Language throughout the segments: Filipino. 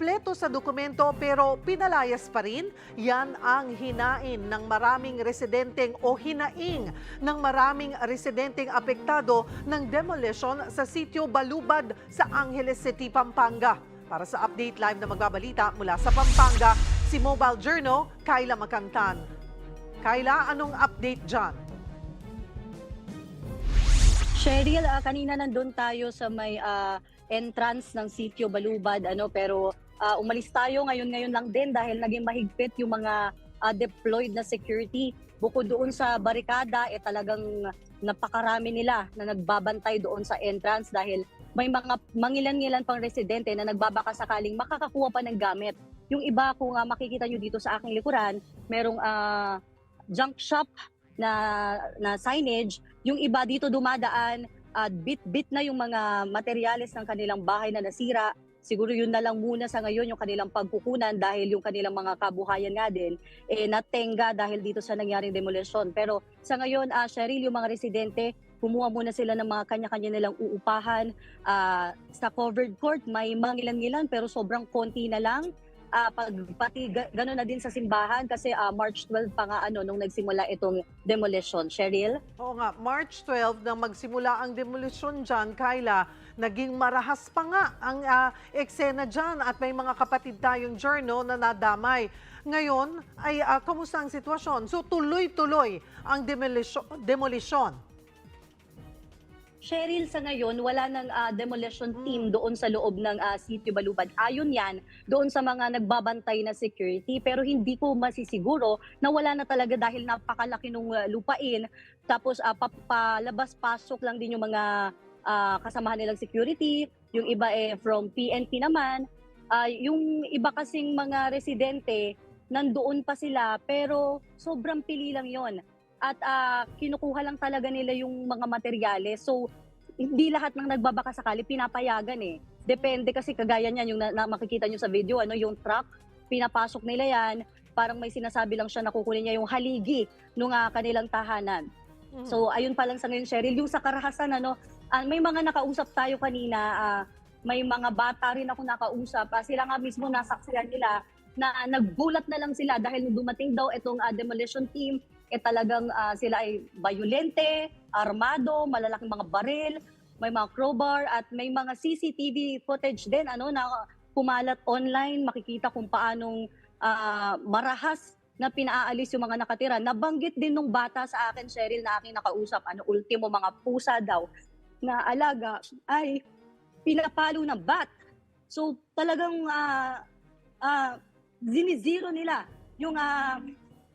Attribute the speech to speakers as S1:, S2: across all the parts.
S1: kumpleto sa dokumento pero pinalayas pa rin? Yan ang hinain ng maraming residenteng o hinaing ng maraming residenteng apektado ng demolition sa sitio Balubad sa Angeles City, Pampanga. Para sa update live na magbabalita mula sa Pampanga, si Mobile Journal, Kyla Makantan. Kyla, anong update dyan?
S2: Cheryl, ah, kanina nandun tayo sa may ah, entrance ng sitio Balubad ano pero ah, umalis tayo ngayon ngayon lang din dahil naging mahigpit yung mga ah, deployed na security. Bukod doon sa barikada eh talagang napakarami nila na nagbabantay doon sa entrance dahil may mga mangilan-ngilan pang residente na nagbabaka sakaling makakakuha pa ng gamit. Yung iba kung ah, makikita nyo dito sa aking likuran, merong ah, junk shop na na signage, yung iba dito dumadaan at bit-bit na yung mga materyales ng kanilang bahay na nasira. Siguro yun na lang muna sa ngayon yung kanilang pagkukunan dahil yung kanilang mga kabuhayan nga din eh natenga dahil dito sa nangyaring demolition. Pero sa ngayon, ah Cheryl, yung mga residente, kumuha muna sila ng mga kanya-kanya nilang uupahan. Ah, sa covered court, may mangilan-ngilan pero sobrang konti na lang. Ah, pag, pati ga- gano'n na din sa simbahan kasi ah, March 12 pa nga ano nung nagsimula itong demolition. Cheryl?
S1: Oo nga, March 12 nang magsimula ang demolition dyan, Kyla, naging marahas pa nga ang ah, eksena dyan at may mga kapatid tayong journal na nadamay. Ngayon, ay ah, kamusta ang sitwasyon? So tuloy-tuloy ang demolition. demolition.
S2: Cheryl, sa ngayon, wala nang ah, demolition team doon sa loob ng ah, Sitio Balubad. Ayon yan doon sa mga nagbabantay na security. Pero hindi ko masisiguro na wala na talaga dahil napakalaki ng lupain. Tapos ah, pa- palabas-pasok lang din yung mga ah, kasamahan nilang security. Yung iba eh from PNP naman. Ah, yung iba kasing mga residente, nandoon pa sila pero sobrang pili lang yon at ah, kinukuha lang talaga nila yung mga materyales. So, hindi lahat ng nagbabaka sakali pinapayagan eh. Depende kasi kagaya niyan yung na, na makikita nyo sa video, ano yung truck, pinapasok nila yan, parang may sinasabi lang siya na kukunin niya yung haligi nung ah, kanilang tahanan.
S1: Mhm.
S2: So, ayun pa lang sa ngayon, Cheryl. Yung sa karahasan, ano, ah, may mga nakausap tayo kanina, ah, may mga bata rin ako nakausap. Ah, sila nga mismo nasaksiyan nila na nagbulat na lang sila dahil dumating daw itong ah, demolition team, eh talagang ah, sila ay violente, armado, malalaking mga baril, may mga crowbar at may mga CCTV footage din ano na pumalat online, makikita kung paanong ah, marahas na pinaalis yung mga nakatira. Nabanggit din nung bata sa akin, Cheryl, na aking nakausap, ano, ultimo mga pusa daw na alaga ay pinapalo ng bat. So talagang ah ah, zinizero nila yung ah,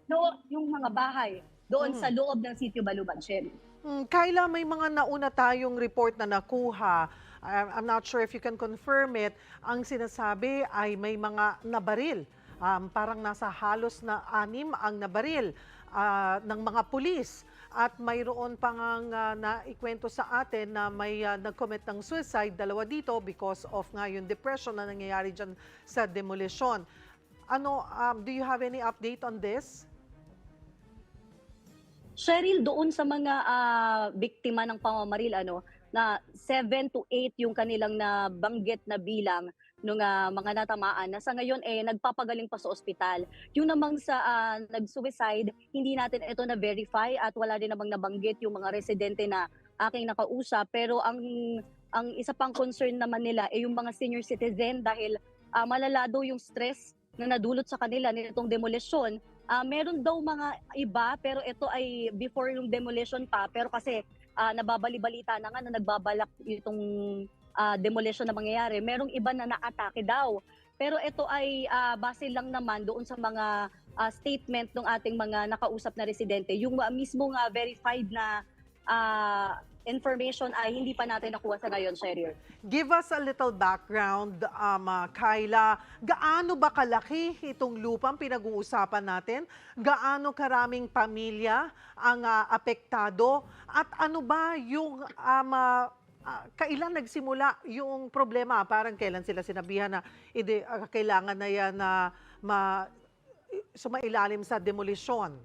S2: no, yung mga bahay doon
S1: Mhm.
S2: sa loob ng sitio Baluban, Cheryl.
S1: Mm, Kyla, may mga nauna tayong report na nakuha. I'm not sure if you can confirm it. Ang sinasabi ay may mga nabaril. Um, parang nasa halos na anim ang nabaril ah, ng mga pulis. At mayroon pang uh, naikwento sa atin na may ah, nag-commit ng suicide, dalawa dito because of nga yung depression na nangyayari dyan sa demolition. Ano, um, do you have any update on this?
S2: Cheryl, doon sa mga ah, biktima ng pamamaril, ano, na 7 to 8 yung kanilang nabanggit na bilang ng mga natamaan na sa ngayon eh nagpapagaling pa sa ospital. Yung namang sa ah, nag-suicide, hindi natin ito na verify at wala din namang nabanggit yung mga residente na aking nakausap pero ang ang isa pang concern naman nila ay yung mga senior citizen dahil ah, malala yung stress na nadulot sa kanila nitong demolisyon Ah, meron daw mga iba pero ito ay before yung demolition pa pero kasi ah, nababali-balita na nga na nagbabalak itong ah, demolition na mangyayari. Merong iba na naatake daw. Pero ito ay ah, base lang naman doon sa mga ah, statement ng ating mga nakausap na residente. Yung ah, mismo nga verified na ah, information ay hindi pa natin nakuha sa ngayon, Cheryl.
S1: Give us a little background, um, uh, Kyla. Gaano ba kalaki itong lupang pinag-uusapan natin? Gaano karaming pamilya ang uh, apektado? At ano ba yung um, uh, uh, kailan nagsimula yung problema? Parang kailan sila sinabihan na ide, uh, kailangan na yan na ma, sumailalim sa demolisyon?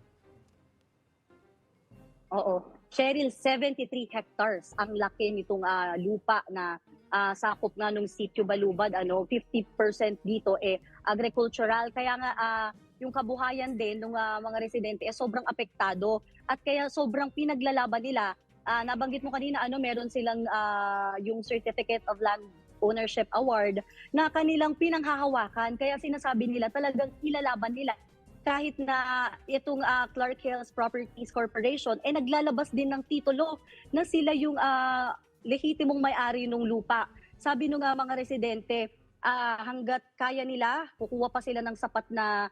S2: Oo. Cheryl, 73 hectares ang laki nitong ah, lupa na ah, sakop nga nung sitio Balubad, ano, 50% dito eh agricultural. Kaya nga ah, yung kabuhayan din ng mga residente eh sobrang apektado at kaya sobrang pinaglalaban nila. Ah, nabanggit mo kanina ano, meron silang ah, yung Certificate of Land Ownership Award na kanilang pinanghahawakan. Kaya sinasabi nila talagang ilalaban nila kahit na itong ah, Clark Hills Properties Corporation eh naglalabas din ng titulo na sila yung ah, lehitimong may-ari ng lupa. Sabi nung ah, mga residente, ah, hanggat kaya nila, kukuha pa sila ng sapat na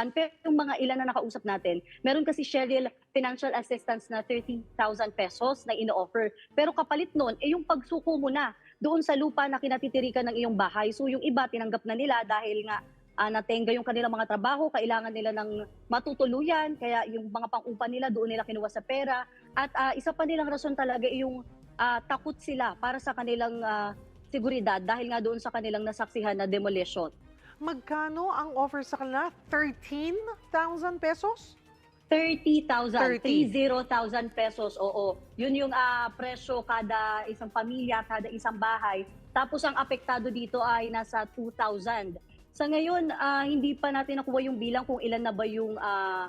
S2: Pero yung mga ilan na nakausap natin, meron kasi Cheryl financial assistance na 30,000 pesos na ino-offer. Pero kapalit nun, eh yung pagsuko mo na doon sa lupa na kinatitirikan ng iyong bahay. So yung iba, tinanggap na nila dahil nga uh, natenga yung kanilang mga trabaho, kailangan nila ng matutuluyan, kaya yung mga pang-upa nila doon nila kinuha sa pera. At ah, isa pa nilang rason talaga yung ah, takot sila para sa kanilang ah, seguridad dahil nga doon sa kanilang nasaksihan na demolition.
S1: Magkano ang offer sa kanila? 13,000 pesos?
S2: 30,000,
S1: 30.
S2: 30,000 pesos, oo. Yun yung ah, presyo kada isang pamilya, kada isang bahay. Tapos ang apektado dito ay nasa 2,000. Sa ngayon, ah, hindi pa natin nakuha yung bilang kung ilan na ba yung ah,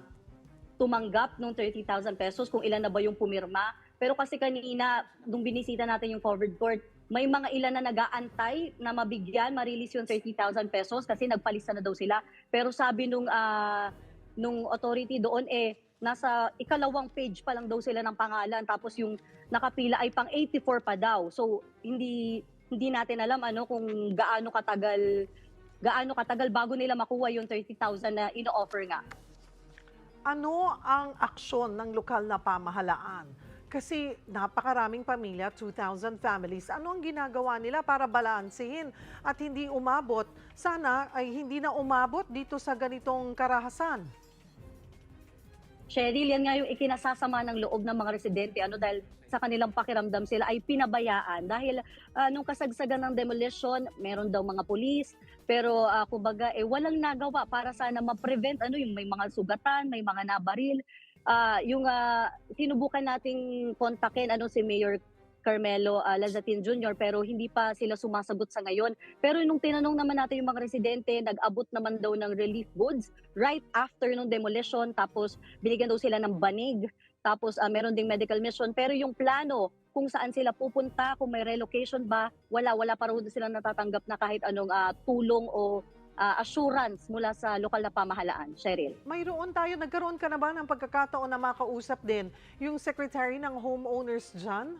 S2: tumanggap ng 30,000 pesos, kung ilan na ba yung pumirma. Pero kasi kanina, nung binisita natin yung forward court, may mga ilan na nag-aantay na mabigyan, ma-release yung 30,000 pesos kasi nagpalista na daw sila. Pero sabi nung ah, nung authority doon eh nasa ikalawang page pa lang daw sila ng pangalan tapos yung nakapila ay pang 84 pa daw. So hindi hindi natin alam ano kung gaano katagal gaano katagal bago nila makuha yung 30,000 na ino-offer nga.
S1: Ano ang aksyon ng lokal na pamahalaan? Kasi napakaraming pamilya, 2,000 families. Ano ang ginagawa nila para balansehin at hindi umabot? Sana ay hindi na umabot dito sa ganitong karahasan.
S2: Cheryl, yan nga yung ikinasasama ng loob ng mga residente ano dahil sa kanilang pakiramdam sila ay pinabayaan dahil ah, nung kasagsagan ng demolition, meron daw mga pulis, pero ah, kumbaga eh walang nagawa para sana ma-prevent ano yung may mga sugatan, may mga nabaril. Ah, yung ah, sinubukan nating kontakin ano si Mayor Carmelo ah, Lazatin Jr. pero hindi pa sila sumasagot sa ngayon. Pero nung tinanong naman natin yung mga residente, nag-abot naman daw ng relief goods right after nung demolition tapos binigyan daw sila ng banig tapos ah, meron ding medical mission pero yung plano kung saan sila pupunta, kung may relocation ba, wala wala pa rin sila natatanggap na kahit anong ah, tulong o ah, assurance mula sa lokal na pamahalaan. Cheryl.
S1: Mayroon tayo, nagkaroon ka na ba ng pagkakataon na makausap din yung secretary ng homeowners dyan?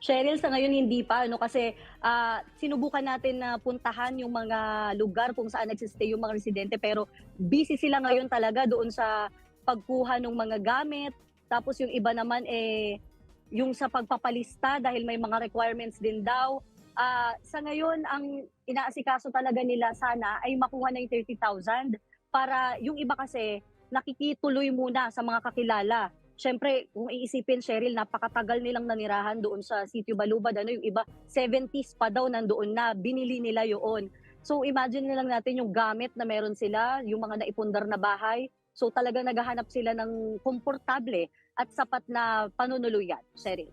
S2: Cheryl, sa ngayon hindi pa ano kasi ah, sinubukan natin na puntahan yung mga lugar kung saan nagsistay yung mga residente pero busy sila ngayon talaga doon sa pagkuha ng mga gamit. Tapos yung iba naman eh yung sa pagpapalista dahil may mga requirements din daw. Ah, sa ngayon ang inaasikaso talaga nila sana ay makuha yung 30,000 para yung iba kasi nakikituloy muna sa mga kakilala. Siyempre, kung iisipin, Cheryl, napakatagal nilang nanirahan doon sa Sitio Balubad. Ano, yung iba, 70s pa daw nandoon na, binili nila yun. So imagine na lang natin yung gamit na meron sila, yung mga naipundar na bahay. So talaga naghahanap sila ng komportable at sapat na panunuluyan, Cheryl.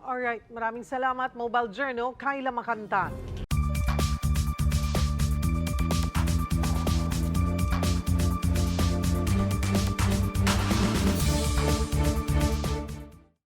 S1: Alright, maraming salamat Mobile Journal, Kyla Makantan.